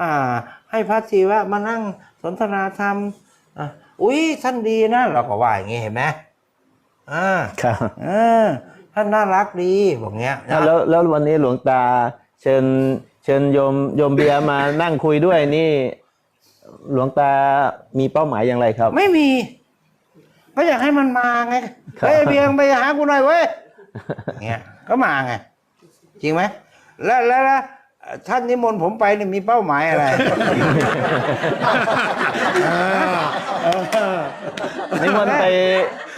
อ่าให้พระศิวะมานั่งสนทนาธรรมอะอุ้ยท่านดีนะ เราก็ว่าอย่างงี้เห็นไหมอ่าครับเออท่านน่ารักดีบอกเงี้ยนะแล้วแล้ววันนี้หลวงตา เชิญเชิญโยมโยมเบียร์มานั่งคุยด้วยนี่ หลวงตามีเป้าหมายอย่างไรครับ ไม่มี ก็อยากให้มันมาไงครับเฮ้ยเบียงไปหากูหน่อยเว้ยเงี้ยก็มาไง จริงไหมแล้วแล้วแล้ว ท่านนิมนต์ผมไปเนี่ยมีเป้าหมายอะไรนิมนต์ไป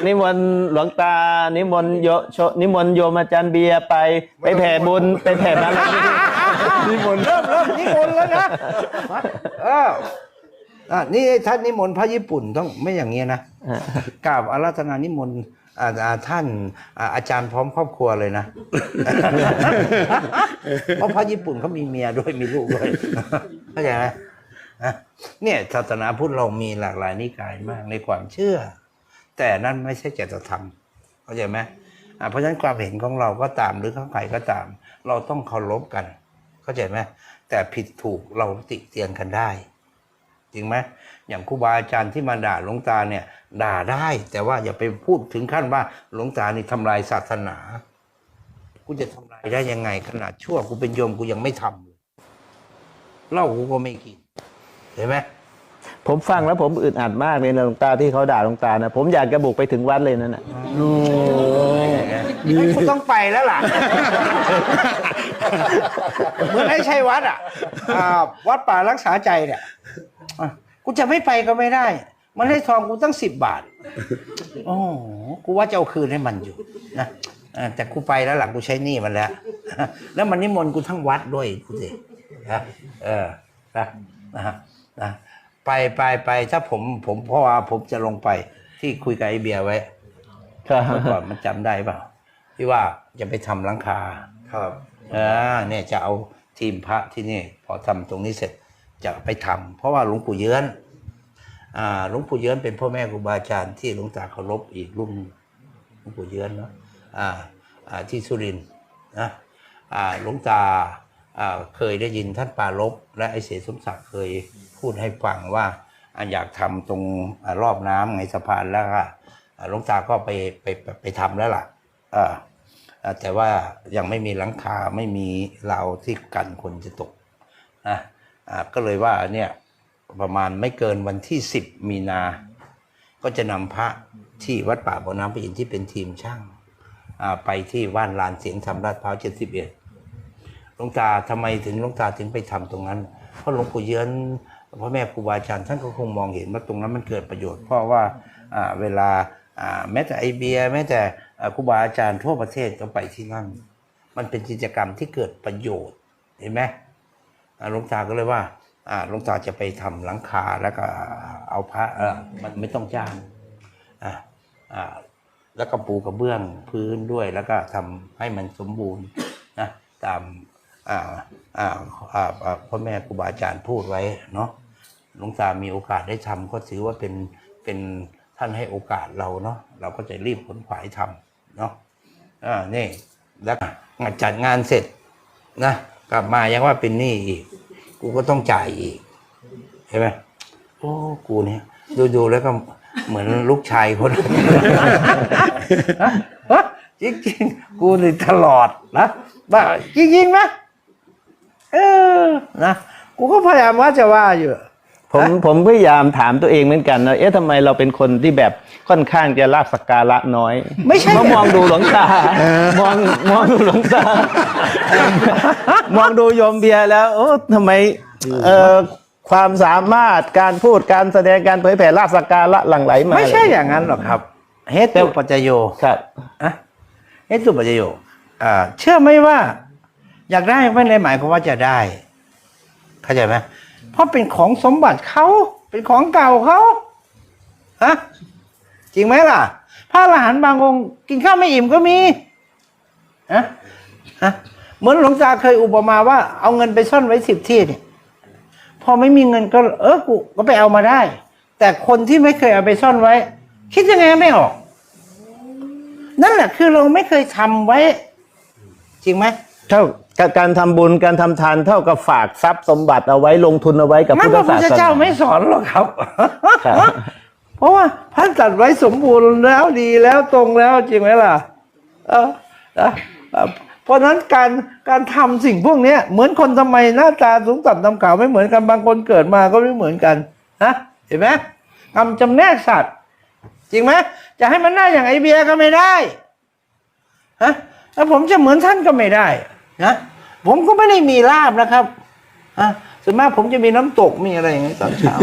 นิมนต์หลวงตา นิมนต์โยโชนิมนต์โยมอาจารย์เบียร์ไปไปแผ่บุญไปแผ่บารมีนิมนต์เริ่มเริ่มนิมนต์แล้วนะเอออะนี่ท่านนิมนต์พระญี่ปุ่นต้องไม่อย่างเงี้ยนะกราบอาราธนานิมนต์ อ่าอ่าท่านอ่าอาจารย์พร้อมครอบครัวเลยนะ เพราะพระญี่ปุ่นเขามีเมียด้วยมีลูกด้วยเข้าใจไหมนะเนี่ยศาสนาพุทธเรามีหลากหลายนิกายมากในความเชื่อ แต่นั่นไม่ใช่จตธรรมเข้าใจไหมอ่าเพราะฉะนั้นความเห็นของเราก็ตามหรือของใครก็ตาม เราต้องเคารพกัน เข้าใจไหมแต่ผิดถูกเราติเตียนกันได้ จริงไหมอย่างครูบาอาจารย์ที่มาด่าหลวงตาเนี่ย ด่าได้ แต่ว่าอย่าไปพูดถึงขั้นว่าหลวงตานี่ทำลายศาสนากูจะทำลายได้ยังไง ขนาดชั่วกูเป็นโยมกูยังไม่ทำเลยเหล้ากูก็ไม่กินเห็นไหมผมฟังแล้วผมอึดอัดมากเลยนะหลวงตาที่เขาด่าหลวงตานะผมอยากจะบุกไปถึงวัดเลยนั่นน่ะไอ้กูต้องไปแล้วล่ะ เหมือนไอ้ชัยวัดอะอ่าวัดป่ารักษาใจเนี่ย อะกูจะไม่ไปก็ไม่ได้ มันให้ทองกูตั้งสิบบาทโอ้โหกูว่าจะเอาคืนให้มันอยู่นะเออแต่กูไปแล้วหลังกูใช้หนี้มันแล้ว แล้วมันนิมนต์กูทั้งวัดด้วยกูสินะเออนะนะฮะนะไปไปไปถ้าผมผมเพราะว่าผมจะลงไปที่คุยกับไอเบียร์ไว้ครับเมื่อก่อนมันจำได้เปล่าที่ว่าจะไปทำหลังคา ครับเออเนี่ยจะเอาทีมพระที่นี่ พอทำตรงนี้เสร็จ จะไปทำเพราะว่าหลวงปู่เยือนหลวงปู่เยือนเป็นพ่อแม่ครูบาอาจารย์ที่หลวงตาเคารพอีกรุ่นหลวงปู่เยือนเนาะที่สุรินทร์นะหลวงตาเคยได้ยินท่านปาลบและไอเสสมศักดิ์เคยพูดให้ฟังว่าอยากทำตรงอรอบน้ำไงสะพานแล้วก็อ่าหลวงตาก็ไปไปไปไปทำแล้วล่ะอ่าอ่าแต่ว่ายังไม่มีหลังคาไม่มีราวที่กันคนจะตกนะ ก็เลยว่าเนี่ยประมาณไม่เกินวันที่ 10 มีนา ก็จะนำพระที่วัดป่าบ่อน้ำพระอินทร์ที่เป็นทีมช่างไปที่ว่านลานเสียงธรรมราชพร้าว71หลวงตาทำไมถึงหลวงตาถึงไปทำตรงนั้น เพราะหลวงปู่เยือนพ่อแม่ครูบาอาจารย์ท่านก็คงมองเห็นว่าตรงนั้นมันเกิดประโยชน์ เพราะว่าเวลาแม้แต่ไอเบียแม้แต่ครูบาอาจารย์ทั่วประเทศก็ไปที่นั่น มันเป็นกิจกรรมที่เกิดประโยชน์เห็นไหม หลวงตาก็เลยว่าหลวงตาจะไปทำหลังคาแล้วก็เอาพระเออมันไม่ต้องจ้างอ่าแล้วก็ปูกระเบื้องพื้นด้วย แล้วก็ทำให้มันสมบูรณ์นะตามอ่าอ่าอ่าพ่อแม่ครูบาอาจารย์พูดไว้เนาะหลวงตามีโอกาสได้ทำก็ถือว่าเป็นเป็นท่านให้โอกาสเราเนาะเราก็จะรีบขนขวายทำเนาะอ่านี่แล้วจัดงานเสร็จนะ กลับมายังว่าเป็นหนี้อีก กูก็ต้องจ่ายอีกเห็นไหมโอ้กูเนี่ยดูดูๆแล้วก็เหมือนลูกชายคน จริงจริงๆกูนี่ตลอดนะบ้าจริงจริงๆนะเออนะกูก็พยายามว่าจะว่าอยู่ ผมผมพยายามถามตัวเองเหมือนกันนะเอ๊ะทำไมเราเป็นคนที่แบบ ค่อนข้างจะลาบสักการะน้อย ไม่ใช่เมื่อมองดูหลวงตามองมองดูหลวงตามองดูโยมเบียร์แล้วโอ้ทำไมเอ่อความสามารถการพูดการแสดงการเผยแผ่ลาบสักการะหลั่งไหลมาไม่ใช่อย่างนั้นหรอกครับเฮตุปัจจโยครับอะเอตุปัจจโยอ่าเชื่อไหมว่า อยากได้ไม่ได้หมายความว่าจะได้เข้าใจไหมเพราะเป็นของสมบัติเขาเป็นของเก่าเขาฮะ จริงไหมล่ะ พระอรหันต์บางองค์กินข้าวไม่อิ่มก็มีฮะฮะเหมือนหลวงตาเคยอุปมาว่าเอาเงินไปซ่อนไว้สิบที่เนี่ยพอไม่มีเงินก็ เออกูก็ไปเอามาได้ แต่คนที่ไม่เคยเอาไปซ่อนไว้ คิดยังไงไม่ออก นั่นแหละคือเราไม่เคยทำไว้ จริงไหมเท่ากับการทำบุญการทำทานเท่ากับฝากทรัพย์สมบัติเอาไว้ลงทุนเอาไว้กับนั่พุนทธพระพุศาทธสนาเจ้าไม่สอนหรอกครับครับ เพราะว่าท่านจัดไว้สมบูรณ์แล้วดีแล้วตรงแล้วจริงไหมล่ะเออเพราะนั้นการการทำสิ่งพวกนี้เหมือนคนทำไมหน้าตาสูงต่ำดำขาวไม่เหมือนกันบางคนเกิดมาก็ไม่เหมือนกันนะเห็นไหมทำจำแนกสัตว์ จริงไหมจะให้มันหน้าอย่างไอเบียก็ไม่ได้ฮะแล้วผมจะเหมือนท่านก็ไม่ได้นะผมก็ไม่ได้มีลาบนะครับอะส่วนมากผมจะมีน้ำตกมีอะไรอย่างเงี้ยตอนเช้า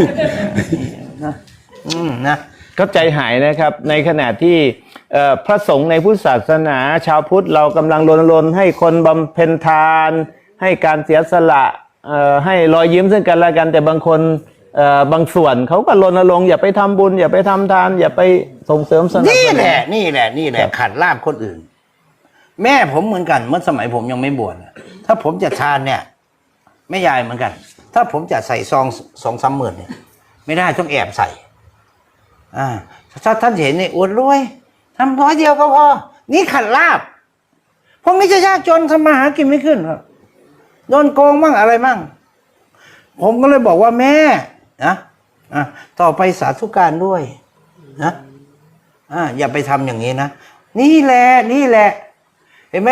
นะ อืมนะก็ใจหายนะครับในขณะที่เอ่อพระสงฆ์ในพุทธศาสนาชาวพุทธเรากำลังรณรงค์ให้คนบำเพ็ญทาน ให้การเสียสละเอ่อให้รอยยิ้มซึ่งกันและกันแต่บางคนเอ่อบางส่วนเขาก็รณรงค์อย่าไปทำบุญ อย่าไปทำทาน อย่าไปส่งเสริมสนับสนุนนี่แหละนี่แหละนี่แหละขัดลาบคนอื่น แม่ผมเหมือนกันเมื่อสมัยผมยังไม่บวชน่ะถ้าผมจะทานเนี่ยแม่ยายเหมือนกัน ถ้าผมจะใส่ซองสองสามหมื่นเนี่ยไม่ได้ต้องแอบใส่ อ่าถ้าท่านเห็นเนี่ยอวดรวยทำร้อยเดียวก็พอ นี่ขัดลาบพวกนี้จะยากจนทำมาหากินไม่ขึ้นครับโดนโกงมั่งอะไรมั่ง ผมก็เลยบอกว่าแม่นะอะต่อไปสาธุการด้วยนะอ่าอย่าไปทำอย่างนี้นะ นี่แหละนี่แหละ เห็นไหม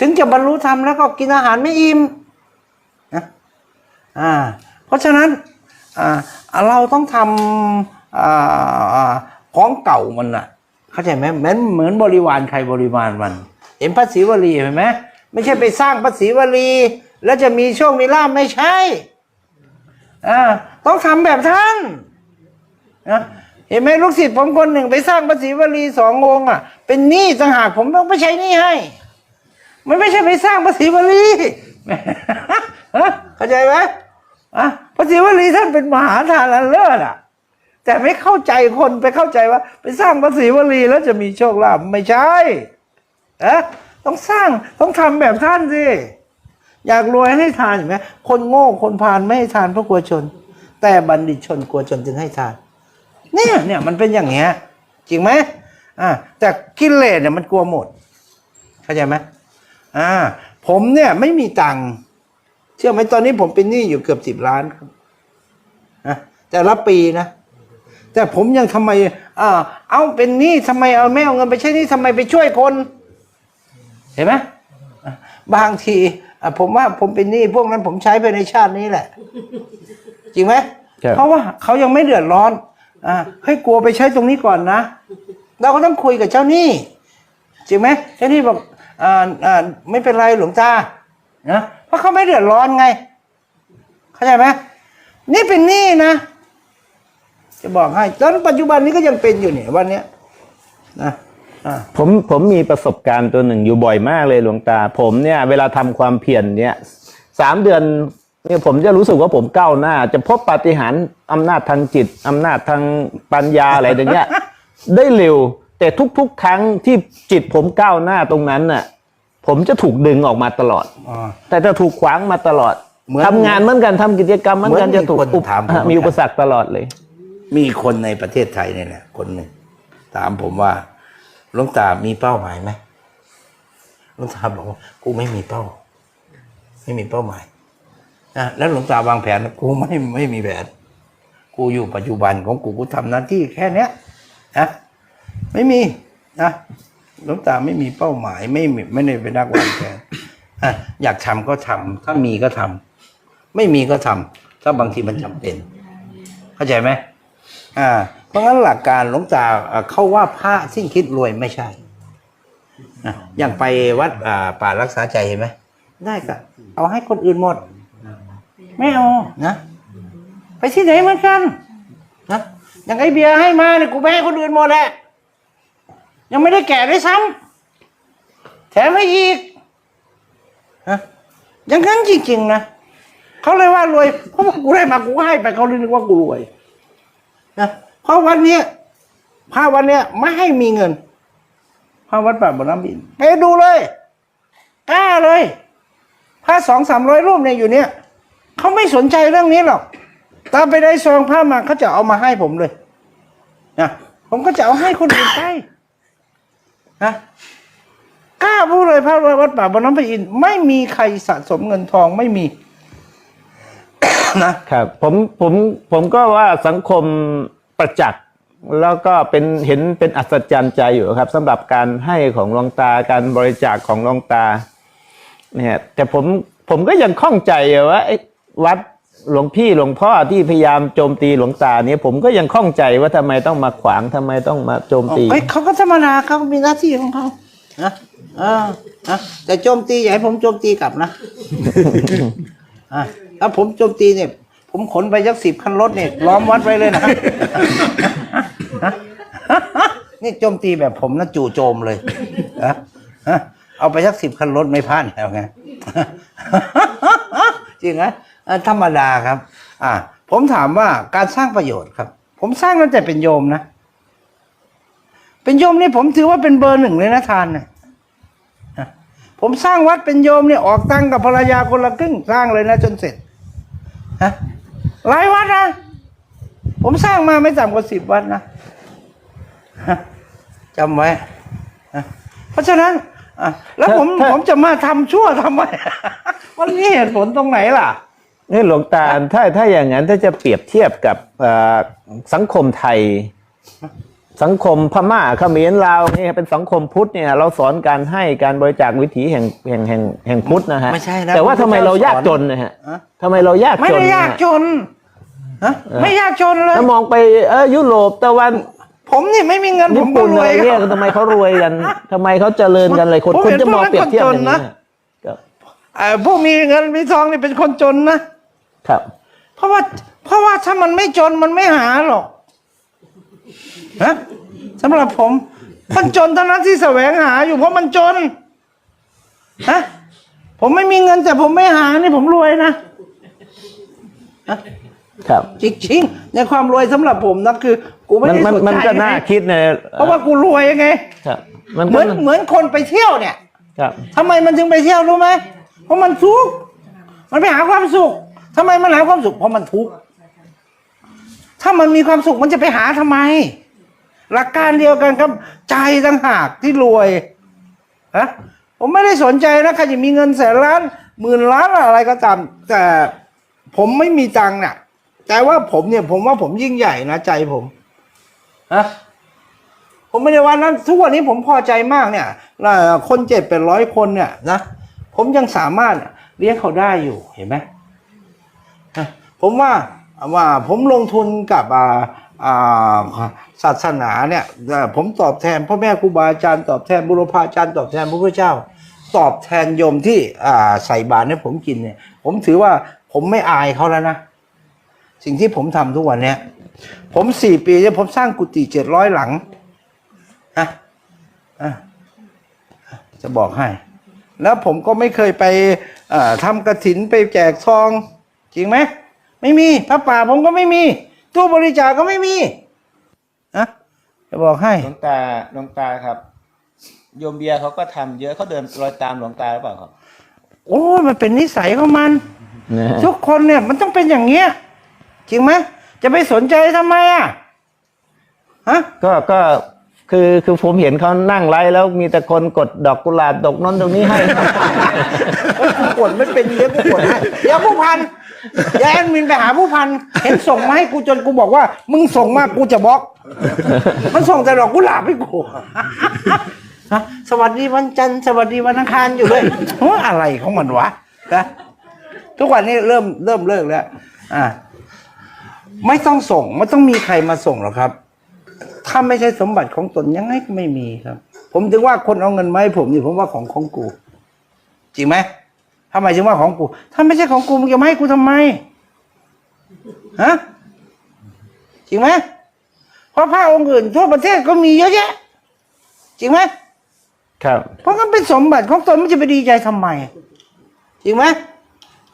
ถึงจะบรรลุธรรมแล้วก็กินอาหารไม่อิ่มนะอ่า เพราะฉะนั้นอ่าเราต้องทำ ของเก่ามันน่ะ เข้าใจไหมเหมือนเหมือนบริวารใครบริวารมัน เห็นพระศรีวลีเห็นไหมไม่ใช่ไปสร้างพระศรีวลี แล้วจะมีโชคมีลาภไม่ใช่อ่าต้องทำแบบท่านนะเห็นไหมลูกศิษย์ผมคนหนึ่งไปสร้างพระศรีวลีสององค์อะ เป็นหนี้ต่างหากผมต้องไปใช้หนี้ให้ มันไม่ใช่ไปสร้างพระศรีวลีเข้าใจไหมอะพระศรีวลีท่านเป็นมหาทานอันเลิศอะ แต่ไม่เข้าใจคนไปเข้าใจว่า ไปสร้างพระศรีวลีแล้วจะมีโชคลาภไม่ใช่อะต้องสร้างต้องทำแบบท่านสิอยากรวยให้ทานเห็นไหมคนโง่คนพาลไม่ให้ทานเพราะกลัวชน แต่บัณฑิตชนกลัวจนจึงให้ทาน เนี่ยเนี่ยมันเป็นอย่างเงี้ยจริงไหมอ่าแต่กิเลสเนี่ยมันกลัวหมด เข้าใจไหมอ่า ผมเนี่ยไม่มีตังค์เชื่อไหมตอนนี้ผมเป็นหนี้อยู่เกือบสิบล้านนะแต่ละปีนะ แต่ผมยังทำไมอ่าเอาเป็นหนี้ทำไมเอาไม่เอาเงินไปใช้หนี้ทำไมไปช่วยคน เห็นไหมอะบางทีอะผมว่าผมเป็นหนี้พวกนั้นผมใช้ไปในชาตินี้แหละ จริงไหมครับเพราะว่าเขายังไม่เดือดร้อนอ่าให้ยกลัวไปใช้ตรงนี้ก่อนนะ เราก็ต้องคุยกับเจ้าหนี้จริงไหมเจ้าหนี้บอกอ่าอ่าไม่เป็นไรหลวงตานะเพราะเขาไม่เดือดร้อนไง เข้าใจไหมนี่เป็นหนี้นะ จะบอกให้ตอนปัจจุบันนี้ก็ยังเป็นอยู่เนี่ยวันเนี้ยนะอ่าผมผมมีประสบการณ์ตัวหนึ่งอยู่บ่อยมากเลยหลวงตา ผมเนี่ย เวลาทำความเพียรเนี่ยสามเดือนเนี่ยผมจะรู้สึกว่าผมก้าวหน้า จะพบปาฏิหาริย์อำนาจทางจิตอำนาจทางปัญญาอะไรอย่างเงี้ยได้เร็ว แต่ทุกๆ ครั้งที่จิตผมก้าวหน้าตรงนั้นน่ะ ผมจะถูกดึงออกมาตลอดอ๋อแต่จะถูกขวางมาตลอดเหมือนทำงานเหมือนกันทำกิจกรรมเหมือนกันเหมือนจะถูกมีคนอุปถามผมอะมีอุปสรรคตลอดเลย มีคนในประเทศไทยเนี่ยแหละคนหนึ่งถามผมว่าหลวงตามีเป้าหมายไหมหลวงตาบอกว่ากูไม่มีเป้า ไม่มีเป้าหมายนะแล้วหลวงตาวางแผนกูไม่ไม่มีแผนกูอยู่ปัจจุบันของกูกูทำหน้าที่แค่เนี้ยนะไม่มีนะหลวงตาไม่มีเป้าหมายไม่ไม่ได้เป็นนักวางแผนอะอยากทำก็ทำถ้ามีก็ทำไม่มีก็ทำถ้าบางทีมันจำเป็น เข้าใจไหม อ่าเพราะงั้นหลักการหลวงตาเอ่อเขาว่าพระสิ้นคิดรวยไม่ใช่อย่างไปวัดป่ารักษาใจเห็นไหมได้ก็เอาให้คนอื่นหมด ไม่เอานะไปที่ไหนเหมือนกันนะอย่างไอเบียร์ให้มาเนี่ยกูไปให้คนอื่นหมดแหละยังไม่ได้แก่ด้วยซ้ำแถมให้อีกนะอย่างนั้นจริงๆนะเขาเลยว่ารวยเพราะว่ากูได้มากูให้ไปเขาเลยนึกว่ากูรวย นะเพราะวันนี้พระวันเนี้ยไม่ให้มีเงินพระวัดป่าบนน้ำบินไปดูเลยกล้าเลยพระสองสามร้อยรูปเนี่ยอยู่เนี่ยเขาไม่สนใจเรื่องนี้หรอกตามไปได้ซองผ้ามาเขาจะเอามาให้ผมเลยนะผมก็จะเอาให้คนอื่นไปนะกล้าพูดเลยพระวัดป่าบนน้ำพระอินไม่มีใครสะสมเงินทองไม่มี นะครับผมผมผมก็ว่าสังคมประจักษ์แล้วก็เป็นเห็นเป็นอัศจรรย์ใจอยู่ครับสำหรับการให้ของหลวงตาการบริจาคของหลวงตาเนี่ยแต่ผมผมก็ยังข้องใจอะว่าไอ้วัดหลวงพี่หลวงพ่อที่พยายามโจมตีหลวงตาเนี่ยผมก็ยังข้องใจว่าทำไมต้องมาขวางทำไมต้องมาโจมตีเอ้ยเขาก็ธรรมดาเขาก็มีหน้าที่ของเขานะเออนะแต่โจมตีอย่าให้ผมโจมตีกลับนะอะ ถ้าผมโจมตีเนี่ย ผมขนไปยักสิบคันรถเนี่ยล้อมวัดไว้เลยนะนี่โจมตีแบบผมนะจู่โจมเลยนะฮะเอาไปสักสิบคันรถไม่พลาดแล้วไงจริงไหมธรรมดาครับ อ่า ผมถามว่าการสร้างประโยชน์ครับ ผมสร้างตั้งแต่เป็นโยมนะ เป็นโยมนี่ผมถือว่าเป็นเบอร์หนึ่งเลยนะทานนะผมสร้างวัดเป็นโยมเนี่ยออกตั้งกับภรรยาคนละครึ่งสร้างเลยนะจนเสร็จ ฮะหลายวัดนะ ผมสร้างมาไม่ต่ำกว่าสิบวัดนะฮะจำไว้ฮะเพราะฉะนั้นอะแล้วผมถ้าผมจะมาทำชั่วทำไมมันมีเหตุผลตรงไหนล่ะนี่หลวงตาถ้าถ้าอย่างนั้นถ้าจะเปรียบเทียบกับเอ่อสังคมไทย สังคมพม่าเขมรลาวนี่เป็นสังคมพุทธเนี่ยเราสอนการให้การบริจาควิถีแห่งแห่งแห่งแห่งพุทธนะฮะไม่ใช่นะแต่ว่าพระพุทธทำไมเรายากเจ้าสอนจนนะฮะฮะ ทำไมเรายากไม่จนได้นะยากฮะจนฮะไม่ยากจนเลย ถ้ามองไปเออยุโรปตะวันผมนี่ไม่มีเงินผญี่มก็ปุ่นรอะวไรยเนี่ยครับทำไมเขารวยกันทำไมเขาเจริญกันเลยคนผมคนเห็นจะมองพวกนั้นเปรียบเทียบคนจอนย่างนี้นะครับเอ่อผู้มีเงินมีทองนี่เป็นคนจนนะ ครับ เพราะว่าเพราะว่าถ้ามันไม่จนมันไม่หาหรอก ฮะสำหรับผม คนจนเท่านั้นที่แสวงหาอยู่เพราะมันจนฮะผมไม่มีเงินแต่ผมไม่หานี่ผมรวยนะฮะครับจริงๆในความรวยสำหรับผมนะคือ กูไม่มันได้มันสนใจมันก็น่าไงคิดนะเพราะว่ากูรวยไง ครับ มันเหก็มือนเหมือนคนไปเที่ยวเนี่ยครับ ทำไมมันถึงไปเที่ยวรู้ไหมเพราะมันทุกข์มันไปหาความสุขทำไมมันหาความสุขเพราะมันทุกข์ ถ้ามันมีความสุขมันจะไปหาทำไม หลักการเดียวกันครับใจต่างหากที่รวยฮะผมไม่ได้สนใจนะใครจะมีเงินแสนล้านหมื่นล้านอะไรก็ตาม แต่ผมไม่มีตังค์น่ะ แต่ว่าผมเนี่ยผมว่าผมยิ่งใหญ่นะใจผมฮะผมไม่ได้ว่านั้นทุกวันนี้ผมพอใจมากเนี่ยคนเจ็ดเป็นร้อยคนเนี่ยนะผมยังสามารถเลี้ยงเขาได้อยู่เห็นไหมผมว่า ว่าผมลงทุนกับอ่าศาสนาเนี่ยผมตอบแทนพ่อแม่ครูบาอาจารย์ตอบแทนบุรพาจารย์ตอบแทนพระพุทธเจ้า ตอบแทนโยมที่ใส่บาตรให้ผมกินเนี่ย ผมถือว่าผมไม่อายเขาแล้วนะ สิ่งที่ผมทำทุกวันเนี้ยผมสี่ปีเนี่ยผมสร้างกุฏิเจ็ดร้อยหลังอะจะบอกให้ แล้วผมก็ไม่เคยไปทำกระถินไปแจกซอง จริงไหม ไม่มีพระป่าผมก็ไม่มี ตู้บริจาคก็ไม่มีอะจะบอกให้หลวงตาหลวงตาครับ โยมเบียร์เขาก็ทำเยอะเขาเดินรอยตามหลวงตาหรือเปล่าครับ โอ้ยมันเป็นนิสัยของมัน นะฮะทุกคนเนี่ยมันต้องเป็นอย่างเงี้ยจริงไหมจะไปสนใจทำไมอะฮะก็ก็คือคือผมเห็นเขานั่งไลฟ์แล้วมีแต่คนกดดอกกุหลาบดอกน้นตรงนี้ให้เอ้ย กดไม่เป็นเดี๋ยวกูกดให้เดี๋ยวผู้พันเดี๋ยวแอดมินไปหาผู้พันเห็นส่งมาให้กูจนกูบอกว่า มึงส่งมากูจะบล็อก มันส่งแต่ดอกกุหลาบให้กูฮะสวัสดีวันจันทร์สวัสดีวันอังคารอยู่เลยเฮ้ยอะไรของมันวะนะทุกวันนี้เริ่มเริ่มเลิกแล้ว อ่า ไม่ต้องส่งไม่ต้องมีใครมาส่งหรอกครับ ถ้าไม่ใช่สมบัติของตนยังไงก็ไม่มีครับ ผมถึงว่าคนเอาเงินมาให้ผมนี่ผมว่าของของกู จริงไหม ทำไมถึงว่าของกู ถ้าไม่ใช่ของกูมึงจะมาให้กูทำไมฮะจริงไหมเพราะพระองค์อื่นทั่วประเทศก็มีเยอะแยะ จริงไหมครับ เพราะมันเป็นสมบัติของตนมันจะไปดีใจทำไม จริงไหม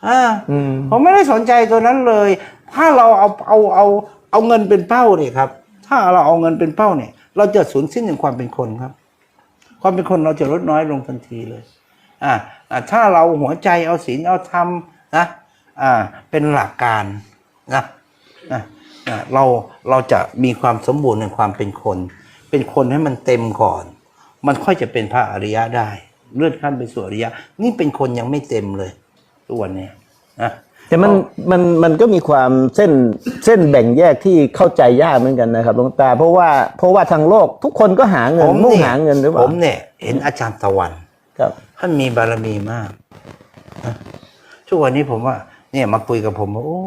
อ่าอืมผมไม่ได้สนใจตัวนั้นเลย ถ้าเราเอาเอาเอาเอาเงินเป็นเป้าเนี่ยครับ ถ้าเราเอาเงินเป็นเป้าเนี่ย เราจะสูญสิ้นในความเป็นคนครับ ความเป็นคนเราจะลดน้อยลงทันทีเลย อ่าอ่าถ้าเราหัวใจเอาศีลเอาธรรมนะอ่าเป็นหลักการนะอ่าอ่าเราเราจะมีความสมบูรณ์ในความเป็นคน เป็นคนให้มันเต็มก่อน มันค่อยจะเป็นพระอริยะได้ เลื่อนขั้นไปสู่อริยะ นี่เป็นคนยังไม่เต็มเลยทุกวันเนี้ยนะแต่มันมันมันก็มีความเส้นเส้นแบ่งแยกที่เข้าใจยากเหมือนกันนะครับหลวงตา เพราะว่าเพราะว่าทางโลกทุกคนก็หาเงินมุ่งหาเงินหรือเปผล่ามเนี่ยเห็นอาจารย์ตะวัน ครับท่านมีบารมีมากทุกวันนี้ผมว่า เนี่ยมาคุยกับผมว่าโอ้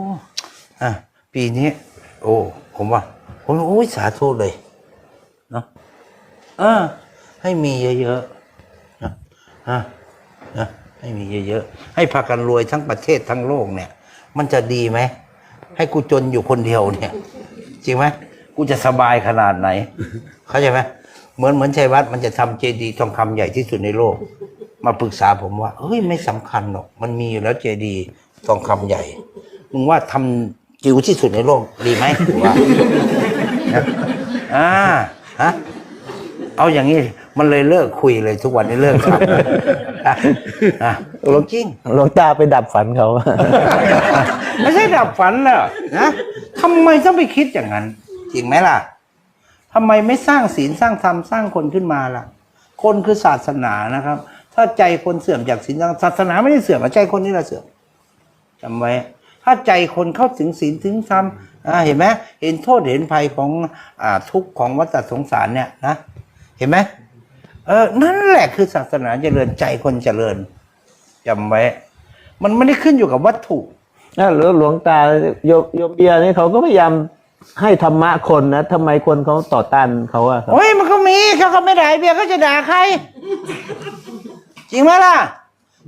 อะปีนี้ โอ้ผมว่า ผมโอ้ยสาธุเลยเนาะเออให้มีเยอะๆนะอะนะให้มีเยอะๆให้พากันรวยทั้งประเทศทั้งโลกเนี่ย มันจะดีไหมให้กูจนอยู่คนเดียวเนี่ย จริงไหมกูจะสบายขนาดไหน เข้าใจไหม เหมือนเหมือนชัยวัดมันจะทำเจดีย์ทองคำใหญ่ที่สุดในโลก มาปรึกษาผมว่าเฮ้ยไม่สำคัญหรอก มันมีอยู่แล้วเจดีย์ทองคำใหญ่มึงว่าทำจิ๋วที่สุดในโลกดีไหมว่านะอ่าฮะเอาอย่างนี้มันเลยเลิกคุยเลยทุกวันนี้เลิกทำอะอะลงจริงหลวงตาไปดับฝันเขาไม่ใช่ดับฝันแล้วนะทำไมต้องไปคิดอย่างนั้น จริงไหมล่ะ ทำไมไม่สร้างศีลสร้างธรรมสร้างคนขึ้นมาล่ะ คนคือศาสนานะครับ ถ้าใจคนเสื่อมจากศีลศาสนาไม่ได้เสื่อมแต่ใจคนนี่แหละเสื่อมจำไว้ ถ้าใจคนเข้าถึงศีลถึงธรรมเห็นไหมเห็นโทษเห็นภัยของอทุกข์ของวัฏสงสารเนี่ยนะเห็นไหมเออนั่นแหละคือศาสนาเจริญใจคนเจริญจำไว้ มันไม่ได้ขึ้นอยู่กับวัตถุแล้วหลวงตาโยมโยมเบียร์นี่เขาก็พยายาม ให้ธรรมะคนนะทำไมคนเขาต่อต้านเขาอะครับ โอ้ยมันก็มีเขาก็ไม่ด่าไอ้เบียร์เขาจะด่าใคร จริงไหมล่ะ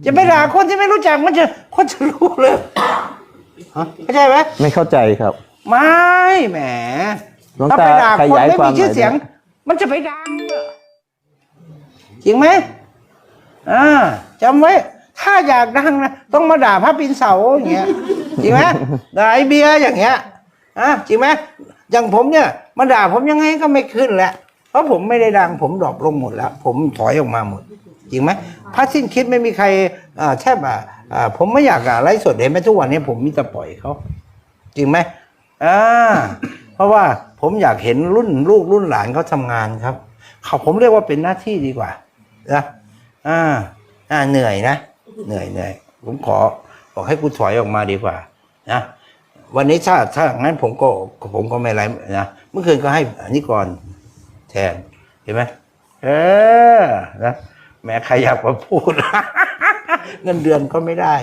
จะไปด่าคนที่ไม่รู้จักมันจะคนจะรู้เลยฮะเข้าใจไหมไม่เข้าใจครับ ไม่แหมหลวงถ้าตาไปด่าขคนยายไม่ความมีชื่อหน่อยเสียงได้ไหมมันจะไปดังเหรอจริงไหมอ่าจำไว้ ถ้าอยากดังนะต้องมาด่าพระปินเสาอย่างเงี้ยจริงไหมด่าไอเบียร์อย่างเงี้ย อะจริงไหมอย่างผมเนี่ยมาด่าผมยังไงก็ไม่ขึ้นแหละเพราะผมไม่ได้ดังผมดรอปลงหมดแล้ว ผมถอยออกมาหมด จริงไหมพระสิ้นคิดไม่มีใครแทบอ่าผมไม่อยากอะไลฟ์สดเห็นไหมทุกวันนี้ผมมีแต่ปล่อยเขาจริงไหมอ่าเพราะว่าผมอยากเห็นรุ่นลูกรุ่นหลานเขาทำงานครับเขาผมเรียกว่าเป็นหน้าที่ดีกว่านะอ่าอ่าเหนื่อยนะ เหนื่อยเหนื่อยผมขอบอกให้กูถอยออกมาดีกว่านะ วันนี้ถ้าถ้างั้นผมก็ผมก็ไม่ไรนะเมื่อคืนก็ให้อนิก่อนแทนเห็นไหมเออนะแม้ใครอยากมาพูด เงินเดือนก็ไม่ได้